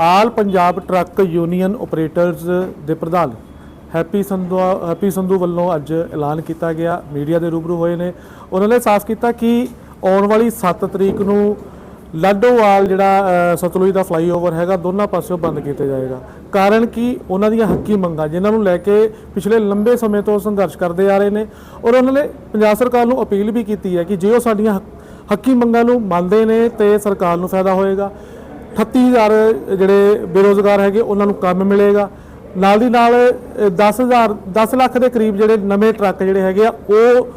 All Punjab truck union operators ਦੇ ਪ੍ਰਧਾਨ happy Sandhu happy Sandhu ਵੱਲੋਂ ਅੱਜ ਐਲਾਨ ਕੀਤਾ ਗਿਆ। ਮੀਡੀਆ ਦੇ ਰੂਬਰੂ ਹੋਏ ਨੇ। ਉਹਨਾਂ ਨੇ ਸਾਫ਼ ਕੀਤਾ ਕਿ ਆਉਣ ਵਾਲੀ 7 ਤਰੀਕ ਨੂੰ ਲਾਡੋਵਾਲ ਜਿਹੜਾ ਸਤਲੁਜ ਦਾ ਫਲਾਈਓਵਰ ਹੈਗਾ, ਦੋਨਾਂ ਪਾਸਿਓਂ ਬੰਦ ਕੀਤਾ ਜਾਏਗਾ। ਕਾਰਨ ਕਿ? ਉਹਨਾਂ ਦੀਆਂ ਹੱਕੀ ਮੰਗਾਂ, ਜਿਨ੍ਹਾਂ ਨੂੰ ਲੈ ਕੇ ਪਿਛਲੇ ਲੰਬੇ ਸਮੇਂ ਤੋਂ ਸੰਘਰਸ਼ ਕਰਦੇ ਆ ਰਹੇ ਨੇ। ਔਰ ਉਹਨਾਂ ਨੇ ਪੰਜਾਬ ਸਰਕਾਰ ਨੂੰ ਅਪੀਲ ਵੀ ਕੀਤੀ ਹੈ ਕਿ ਜੇ ਉਹ ਸਾਡੀਆਂ ਹੱਕੀ ਮੰਗਾਂ ਨੂੰ ਮੰਨਦੇ ਨੇ, ਤੇ ਸਰਕਾਰ ਨੂੰ ਫਾਇਦਾ ਹੋਏਗਾ। 38000 ਜਿਹੜੇ ਬੇਰੋਜ਼ਗਾਰ ਹੈਗੇ ਉਹਨਾਂ ਨੂੰ ਕੰਮ ਮਿਲੇਗਾ। ਨਾਲ ਦੀ ਨਾਲ ਅ, 10000 10 ਲੱਖ ਦੇ ਕਰੀਬ ਜਿਹੜੇ ਨਵੇਂ ਟਰੱਕ ਜਿਹੜੇ ਹੈਗੇ ਆ ਉਹ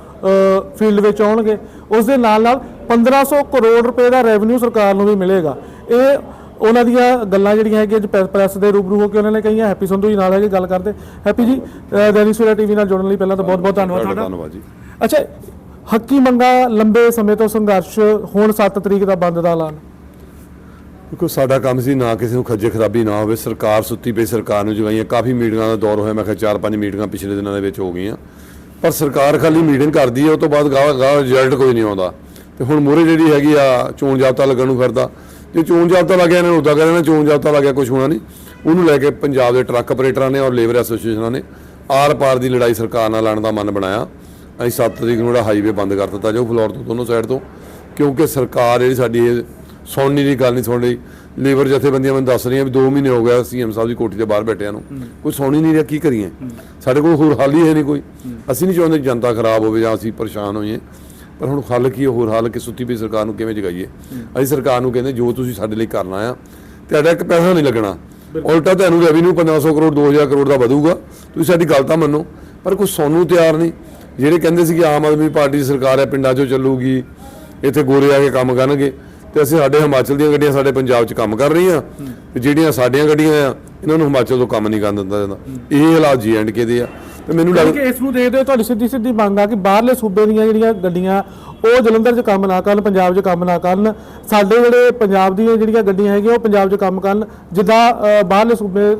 ਫੀਲਡ ਵਿੱਚ ਆਉਣਗੇ। ਉਸ ਦੇ ਨਾਲ ਨਾਲ 1500 ਕਰੋੜ ਰੁਪਏ ਦਾ ਰੈਵਨਿਊ ਸਰਕਾਰ ਨੂੰ ਵੀ ਮਿਲੇਗਾ। ਇਹ ਉਹਨਾਂ ਦੀਆਂ ਗੱਲਾਂ ਜਿਹੜੀਆਂ ਹੈਗੀਆਂ ਅੱਜ ਪ੍ਰੈਸ- ਦੇ ਰੂਬਰੂ ਹੋ ਕੇ ਉਹਨਾਂ ਨੇ ਕਹੀਆਂ। ਹੈਪੀ ਸੰਧੂ ਜੀ ਨਾਲ ਹੈਗੇ ਗੱਲ ਕਰਦੇ। ਹੈਪੀ ਜੀ ਦੈਨਿਕ ਸਵੇਰਾ ਟੀਵੀ ਨਾਲ ਜੁੜਨ ਲਈ ਪਹਿਲਾਂ ਤਾਂ ਬਹੁਤ ਬਹੁਤ ਧੰਨਵਾਦ ਤੁਹਾਡਾ। ਧੰਨਵਾਦ ਜੀ। ਅੱਛਾ ਹੱਕੀ ਮੰਗਾਂ ਲੰਬੇ ਸਮੇਂ ਤੋਂ ਸੰਘਰਸ਼ ਹੁਣ 7 ਤਰੀਕ ਦਾ ਬੰਦ ਦਾ ਐਲਾਨ। ਦੇਖੋ ਸਾਡਾ ਕੰਮ ਸੀ, ਨਾ ਕਿਸੇ ਨੂੰ ਖੱਜੇ ਖਰਾਬੀ ਨਾ ਹੋਵੇ। ਸਰਕਾਰ ਸੁੱਤੀ ਪਈ, ਸਰਕਾਰ ਨੂੰ ਜਗਾਈਆਂ ਕਾਫੀ ਮੀਟਿੰਗਾਂ ਦਾ ਦੌਰ ਹੋਇਆ। ਮੈਂ ਕਿਹਾ ਚਾਰ ਪੰਜ ਮੀਟਿੰਗਾਂ ਪਿਛਲੇ ਦਿਨਾਂ ਦੇ ਵਿੱਚ ਹੋ ਗਈਆਂ। ਪਰ ਸਰਕਾਰ ਖਾਲੀ ਮੀਟਿੰਗ ਕਰਦੀ ਹੈ ਉਹ ਤੋਂ ਬਾਅਦ ਗਾਹ ਗਾਹ ਰਿਜ਼ਲਟ ਕੋਈ ਨਹੀਂ ਆਉਂਦਾ। ਤੇ ਹੁਣ ਮੂਹਰੇ ਜਿਹੜੀ ਹੈਗੀ ਆ, ਚੋਣ ਜਾਬਤਾ ਲੱਗਣ ਨੂੰ ਫਿਰਦਾ। ਜੇ ਚੋਣ ਜਾਬਤਾ ਲੱਗਿਆ, ਇਹਨਾਂ ਨੂੰ ਉਦਾਂ ਕਹਿੰਦੇ ਨੇ ਚੋਣ ਜਾਬਤਾ ਲੱਗਿਆ ਕੁਝ ਹੋਣਾ ਨਹੀਂ। ਉਹਨੂੰ ਲੈ ਕੇ ਪੰਜਾਬ ਦੇ ਟਰੱਕ ਆਪਰੇਟਰਾਂ ਨੇ ਔਰ ਲੇਬਰ ਐਸੋਸੀਏਸ਼ਨਾਂ ਨੇ ਆਰ ਪਾਰ ਦੀ ਲੜਾਈ ਸਰਕਾਰ ਨਾਲ ਲੜਨ ਦਾ ਮਨ ਬਣਾਇਆ। ਅਸੀਂ 7 ਤਰੀਕ ਨੂੰ ਜਿਹੜਾ ਹਾਈਵੇ ਬੰਦ ਕਰ ਦਿੱਤਾ ਜੋ ਫਲੋਰ ਤੋਂ ਦੋਨੋਂ ਸਾਈਡ ਤੋਂ। ਕਿਉਂਕਿ ਸਰਕਾਰ ਜਿਹੜੀ ਸਾਡੀ ਇਹ ਸੁਣਨੀ ਦੀ ਗੱਲ ਨਹੀਂ ਸੁਣ ਰਹੀ। ਲੇਬਰ ਜਥੇਬੰਦੀਆਂ ਮੈਨੂੰ ਦੱਸ ਰਹੀਆਂ ਵੀ 2 ਮਹੀਨੇ ਹੋ ਗਿਆ ਸੀਐਮ ਸਾਹਿਬ ਦੀ ਕੋਠੀ ਦੇ ਬਾਹਰ ਬੈਠਿਆਂ ਨੂੰ। ਕੋਈ ਸੁਣ ਨਹੀਂ ਰਿਹਾ ਕੀ ਕਰੀਏ? ਸਾਡੇ ਕੋਲ ਹੋਰ ਹੱਲ ਹੀ ਹੈ ਨਹੀਂ ਕੋਈ। ਅਸੀਂ ਨਹੀਂ ਚਾਹੁੰਦੇ ਜਨਤਾ ਖਰਾਬ ਹੋਵੇ ਜਾਂ ਅਸੀਂ ਪਰੇਸ਼ਾਨ ਹੋਈਏ। ਪਰ ਹੁਣ ਹੱਲ ਕੀ? ਹੋਰ ਹੱਲ ਕਿ ਸੁੱਤੀ ਪਈ ਸਰਕਾਰ ਨੂੰ ਕਿਵੇਂ ਜਗਾਈਏ? ਅਸੀਂ ਸਰਕਾਰ ਨੂੰ ਕਹਿੰਦੇ ਜੋ ਤੁਸੀਂ ਸਾਡੇ ਲਈ ਕਰਨਾ ਆ ਤੁਹਾਡਾ ਇੱਕ ਪੈਸਾ ਨਹੀਂ ਲੱਗਣਾ। ਉਲਟਾ ਤੁਹਾਨੂੰ ਰੈਵਨਿਊ 1500 ਕਰੋੜ 2000 ਕਰੋੜ ਦਾ ਵਧੂਗਾ। ਤੁਸੀਂ ਸਾਡੀ ਗੱਲ ਤਾਂ ਮੰਨੋ ਪਰ ਕੋਈ ਸੁਣਨ ਨੂੰ ਤਿਆਰ ਨਹੀਂ। ਜਿਹੜੇ ਕਹਿੰਦੇ ਸੀ ਕਿ ਆਮ ਆਦਮੀ ਪਾਰਟੀ ਦੀ ਸਰਕਾਰ ਹੈ ਪਿੰਡਾਂ 'ਚੋਂ ਚੱਲੂਗੀ ਇੱਥੇ ਗੋਰੇ ਆ ਕੇ ਕੰਮ ਕਰਨਗੇ। ਤੇ ਅਸੀਂ ਸਾਡੇ ਹਿਮਾਚਲ ਦੀਆਂ ਗੱਡੀਆਂ ਸਾਡੇ ਪੰਜਾਬ 'ਚ ਕੰਮ ਕਰ ਰਹੀਆਂ। ਤੇ ਜਿਹੜੀਆਂ ਸਾਡੀਆਂ ਗੱਡੀਆਂ ਆ ਇਹਨਾਂ ਨੂੰ ਹਿਮਾਚਲ ਤੋਂ ਕੰਮ ਨਹੀਂ ਕਰਨ ਦਿੰਦਾ ਜਾਂਦਾ। ਇਹ ਹਾਲਾਤ ਜੀ ਐਂਡ ਕੇ ਦੇ ਆ। ਤੇ ਮੈਨੂੰ ਲੱਗਦਾ ਕਿ ਇਸ ਨੂੰ ਦੇਖਦੇ ਹੋ ਤੁਹਾਡੀ ਸਿੱਧੀ ਸਿੱਧੀ ਮੰਗ ਆ ਕਿ ਬਾਹਰਲੇ ਸੂਬੇ ਦੀਆਂ ਜਿਹੜੀਆਂ ਗੱਡੀਆਂ ਉਹ ਜਲੰਧਰ 'ਚ ਕੰਮ ਨਾ ਕਰਨ ਪੰਜਾਬ 'ਚ ਕੰਮ ਨਾ ਕਰਨ। ਸਾਡੇ ਜਿਹੜੇ ਪੰਜਾਬ ਦੀਆਂ ਜਿਹੜੀਆਂ ਗੱਡੀਆਂ ਹੈਗੀਆਂ ਉਹ ਪੰਜਾਬ 'ਚ ਕੰਮ ਕਰਨ। ਜਿੱਦਾਂ ਬਾਹਰਲੇ ਸੂਬੇ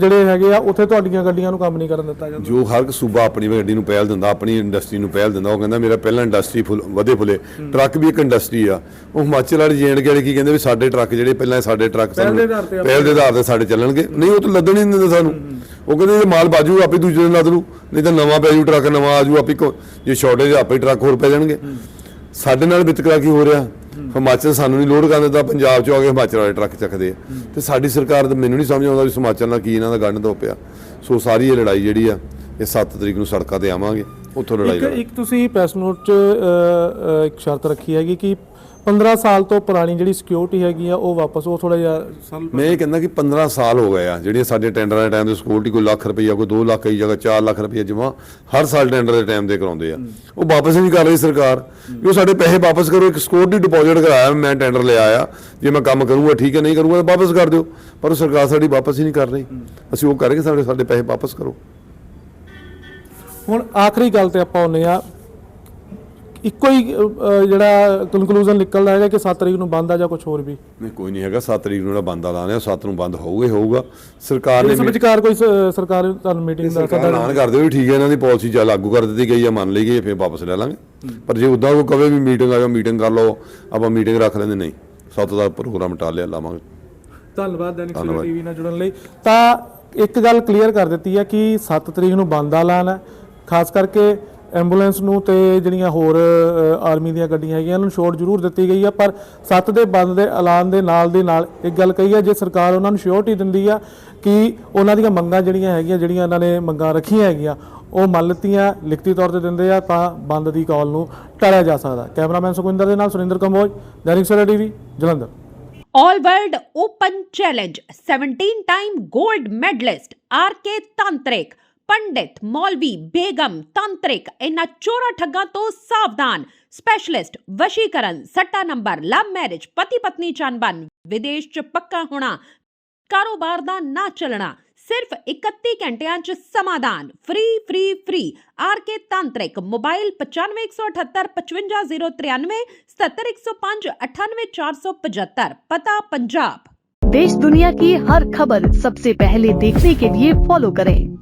ਜਿਹੜੇ ਹੈਗੇ ਆ ਉੱਥੇ ਤੁਹਾਡੀਆਂ ਗੱਡੀਆਂ ਨੂੰ ਕੰਮ ਨਹੀਂ ਕਰਨ ਦਿੱਤਾ ਜਾਂਦਾ। ਜੋ ਹਰ ਇੱਕ ਸੂਬਾ ਆਪਣੀ ਗੱਡੀ ਨੂੰ ਪਹਿਲ ਦਿੰਦਾ ਆਪਣੀ ਇੰਡਸਟਰੀ ਨੂੰ ਪਹਿਲ ਦਿੰਦਾ ਉਹ ਕਹਿੰਦਾ ਮੇਰਾ ਪਹਿਲਾਂ ਇੰਡਸਟਰੀ ਫੁੱਲ ਵਧੇ ਫੁੱਲੇ। ਟਰੱਕ ਵੀ ਇੱਕ ਇੰਡਸਟਰੀ ਆ। ਉਹ ਹਿਮਾਚਲ ਵਾਲੇ ਜੇਐਂਡ ਵਾਲੇ ਕੀ ਕਹਿੰਦੇ ਵੀ ਸਾਡੇ ਟਰੱਕ ਜਿਹੜੇ ਪਹਿਲਾਂ ਸਾਡੇ ਟਰੱਕ ਆ। ਪਹਿਲ ਦੇ ਆਧਾਰ ਤੇ ਸਾਡੇ ਚੱਲਣਗੇ। ਨਹੀਂ ਉਹ ਤਾਂ ਲੱਦਣ ਹੀ ਨਹੀਂ ਦਿੰਦੇ ਸਾਨੂੰ। ਉਹ ਕਹਿੰਦੇ ਜੇ ਮਾਲ ਬਾਜੂ ਆਪੇ ਦੂਜੇ ਦਿਨ ਲੱਦ ਲੂ ਨਹੀਂ ਤਾਂ ਨਵਾਂ ਪੈ ਜੂ ਟਰੱਕ ਨਵਾਂ ਆਜੂ ਆਪੇ ਕੋ- ਜੇ ਸ਼ਾਰਟੇਜ ਆਪੇ ਟਰੱਕ ਹੋਰ ਪੈ ਜਾਣਗੇ। ਸਾਡੇ ਨਾਲ ਵਿਤਕਰਾ ਕੀ ਹੋ ਰਿਹਾ? ਹਿਮਾਚਲ ਸਾਨੂੰ ਨਹੀਂ ਲੋਡ ਕਰਨ ਦਿੰਦਾ, ਪੰਜਾਬ 'ਚ ਆ ਕੇ ਹਿਮਾਚਲ ਵਾਲੇ ਟਰੱਕ ਚੱਕਦੇ ਆ। ਤੇ ਸਾਡੀ ਸਰਕਾਰ ਤਾਂ ਮੈਨੂੰ ਨਹੀਂ ਸਮਝ ਆਉਂਦਾ ਵੀ ਹਿਮਾਚਲ ਨਾਲ ਕੀ ਇਹਨਾਂ ਦਾ ਗੰਢ ਦੋ ਪਿਆ ਸੋ ਸਾਰੀ ਇਹ ਲੜਾਈ ਜਿਹੜੀ ਆ, ਇਹ 7 ਤਰੀਕ ਨੂੰ ਸੜਕਾਂ ਤੇ ਆਵਾਂਗੇ। ਉੱਥੋਂ ਲੜਾਈ ਇੱਕ ਇੱਕ ਤੁਸੀਂ ਪ੍ਰੈਸ ਨੋਟ 'ਚ ਇੱਕ ਸ਼ਰਤ ਰੱਖੀ ਹੈਗੀ ਕਿ 15 ਸਾਲ ਤੋਂ ਪੁਰਾਣੀ ਜਿਹੜੀ ਸਿਕਿਉਰਿਟੀ ਹੈਗੀ ਆ ਉਹ ਵਾਪਸ ਉਹ ਥੋੜਾ ਜਿਹਾ ਮੈਂ ਇਹ ਕਹਿੰਦਾ ਕਿ 15 ਸਾਲ ਹੋ ਗਏ ਆ ਜਿਹੜੀਆਂ ਸਾਡੇ ਟੈਂਡਰਾਂ ਦੇ ਟਾਈਮ ਤੇ ਸਿਕਿਉਰਿਟੀ ਕੋਈ ਲੱਖ ਰੁਪਈਆ ਕੋਈ 2 ਲੱਖ ਦੀ ਜਗ੍ਹਾ 4 ਲੱਖ ਰੁਪਈਆ ਜਮਾ ਹਰ ਸਾਲ ਟੈਂਡਰ ਦੇ ਟਾਈਮ ਤੇ ਕਰਾਉਂਦੇ ਆ। ਉਹ ਵਾਪਸ ਨਹੀਂ ਕਰ ਰਹੀ ਸਰਕਾਰ ਵੀ ਉਹ ਸਾਡੇ ਪੈਸੇ ਵਾਪਸ ਕਰੋ ਇੱਕ ਸਿਕਿਉਰਿਟੀ ਡਿਪੋਜ਼ਿਟ ਕਰਾਇਆ ਮੈਂ ਟੈਂਡਰ ਲਿਆ ਆ ਜੇ ਮੈਂ ਕੰਮ ਕਰੂੰਗਾ ਠੀਕ ਹੈ ਨਹੀਂ ਕਰੂੰਗਾ ਤਾਂ ਵਾਪਸ ਕਰ ਦਿਓ। ਪਰ ਉਹ ਸਰਕਾਰ ਸਾਡੀ ਵਾਪਸ ਹੀ ਨਹੀਂ ਕਰ ਰਹੀ। ਅਸੀਂ ਉਹ ਕਰਾਂਗੇ ਸਾਡੇ ਸਾਡੇ ਪੈਸੇ ਵਾਪਸ ਕਰੋ। ਹੁਣ ਆਖਰੀ ਗੱਲ ਤੇ ਆਪਾਂ ਆਉਂਦੇ ਆ ਇੱਕੋ ਹੀ ਜਿਹੜਾ ਕਨਕਲੂਜਨ ਨਿਕਲਦਾ ਹੈਗਾ ਕਿ 7 ਤਰੀਕ ਨੂੰ ਬੰਦ ਆ ਜਾਂ ਕੁਝ ਹੋਰ ਵੀ। ਨਹੀਂ ਕੋਈ ਨਹੀਂ ਹੈਗਾ 7 ਤਰੀਕ ਨੂੰ ਜਿਹੜਾ ਬੰਦ ਲਾਣੇ 7 ਨੂੰ ਬੰਦ ਹੋਊਗਾ ਹੀ ਹੋਊਗਾ। ਸਰਕਾਰ ਨੇ ਇਸ ਵਿਚਕਾਰ ਕੋਈ ਸਰਕਾਰ ਤੁਹਾਨੂੰ ਮੀਟਿੰਗ ਦਾ ਸੱਦਾ ਐਲਾਨ ਕਰਦੇ ਵੀ ਠੀਕ ਹੈ ਇਹਨਾਂ ਦੀ ਪਾਲਿਸੀ ਚੱਲ ਲਾਗੂ ਕਰ ਦਿੱਤੀ ਗਈ ਹੈ ਮੰਨ ਲਈ ਗਈ ਫਿਰ ਵਾਪਸ ਲੈ ਲਾਂਗੇ। ਪਰ ਜੇ ਉਦਾਂ ਕੋਈ ਕਵੇ ਵੀ ਮੀਟਿੰਗ ਆ ਜਾ ਮੀਟਿੰਗ ਕਰ ਲਓ ਆਪਾਂ ਮੀਟਿੰਗ ਰੱਖ ਲੈਂਦੇ ਨਹੀਂ। ਸੱਤ ਦਾ ਪ੍ਰੋਗਰਾਮ ਟਾਲਿਆ ਲਾਵਾਂਗੇ। ਧੰਨਵਾਦ ਦੈਨਿਕ ਸਵੇਰਾ। ਟੀਵੀ ਨਾਲ ਜੁੜਨ ਲਈ। ਤਾਂ ਇੱਕ ਗੱਲ ਕਲੀਅਰ ਕਰ ਦਿੱਤੀ ਹੈ ਕਿ 7 ਤਰੀਕ ਨੂੰ ਬੰਦ ਦਾ ਐਲਾਨ ਹੈ ਖਾਸ ਕਰਕੇ ਐਂਬੂਲੈਂਸ ਨੂੰ ਤੇ ਜਿਹੜੀਆਂ ਹੋਰ ਆਰਮੀ ਦੀਆਂ ਗੱਡੀਆਂ ਹੈਗੀਆਂ ਉਹਨਾਂ ਨੂੰ ਛੋਟ ਜ਼ਰੂਰ ਦਿੱਤੀ ਗਈ ਆ, ਪਰ 7 ਦੇ ਬੰਦ ਦੇ ਐਲਾਨ ਦੇ ਨਾਲ ਦੇ ਨਾਲ ਇੱਕ ਗੱਲ ਕਹੀ ਹੈ ਜੇ ਸਰਕਾਰ ਉਹਨਾਂ ਨੂੰ ਸ਼ੋਰਟੀ ਦਿੰਦੀ ਆ ਕਿ ਉਹਨਾਂ ਦੀਆਂ ਮੰਗਾਂ ਜਿਹੜੀਆਂ ਹੈਗੀਆਂ, ਜਿਹੜੀਆਂ ਇਹਨਾਂ ਨੇ ਮੰਗਾਂ ਰੱਖੀਆਂ ਹੈਗੀਆਂ, ਉਹ ਮੰਨ ਲਿੱਤੀਆਂ, ਲਿਖਤੀ ਤੌਰ ਤੇ ਦਿੰਦੇ ਆ, ਤਾਂ ਬੰਦ ਦੀ ਕਾਲ ਨੂੰ ਟਾਲਿਆ ਜਾ ਸਕਦਾ। ਕੈਮਰਾਮੈਨ ਸੁਖਵਿੰਦਰ ਦੇ ਨਾਲ Surinder Kamboj, Dainik Savera TV, Jalandhar. All World Open Challenge 17 time gold medalist RK Tantrik ਪੰਡਿਤ ਮੌਲਵੀ ਬੇਗਮ ਤੰਤਰਿਕ ਇਹਨਾਂ ਚੋਰਾ ਠੱਗਾਂ ਤੋਂ ਸਾਵਧਾਨ ਸਪੈਸ਼ਲਿਸਟ ਵਸ਼ੀਕਰਨ ਸੱਟਾ ਨੰਬਰ ਲਵ ਮੈਰਿਜ ਪਤੀ ਪਤਨੀ ਚੰਬਨ ਵਿਦੇਸ਼ ਚ ਪੱਕਾ ਹੋਣਾ ਕਾਰੋਬਾਰ ਦਾ ਨਾ ਚੱਲਣਾ ਸਿਰਫ 31 ਘੰਟਿਆਂ ਚ ਸਮਾਧਾਨ free free free RK tantrik mobile 9517555093 77105 98475 ਪਤਾ ਪੰਜਾਬ देश दुनिया की हर खबर सबसे पहले देखने के लिए फॉलो करें